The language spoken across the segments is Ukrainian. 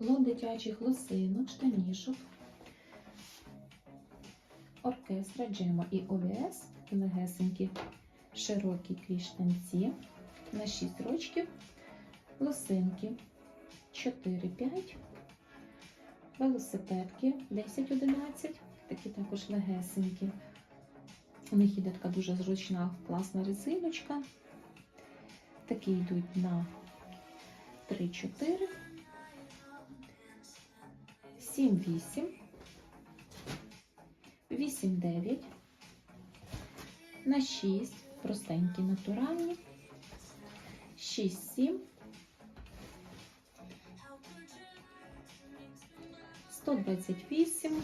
лот дитячих лосинок, штанішок, оркестра, джема і ОВС, легесенькі широкі кріштанці на 6 рочків, лосинки 4-5, велосипедки. 10-11, такі також легесенькі. У них іде така дуже зручна, класна резиночка. Такі йдуть на 3-4, 7-8, 8-9, на 6, простенькі, натуральні, 6-7, 128,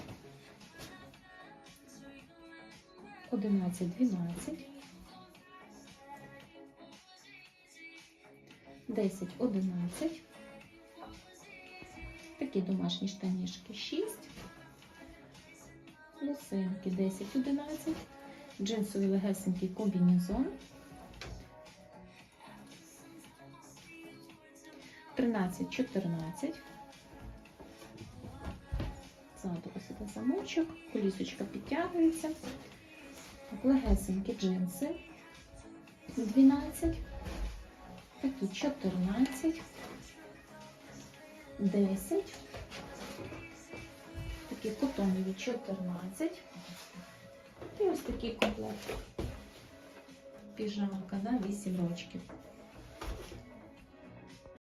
11, 12, 10, 11, такі домашні штанішки. 6, лосинки 10, 11, джинсовий легесенький комбінезон, 13, 14, ззаду ось іде замочок, колісочка підтягується, легесенькі джинси. 12, такі 14, 10, такі котонові 14. І ось такий комплект. Піжамка, да, 8 рочків.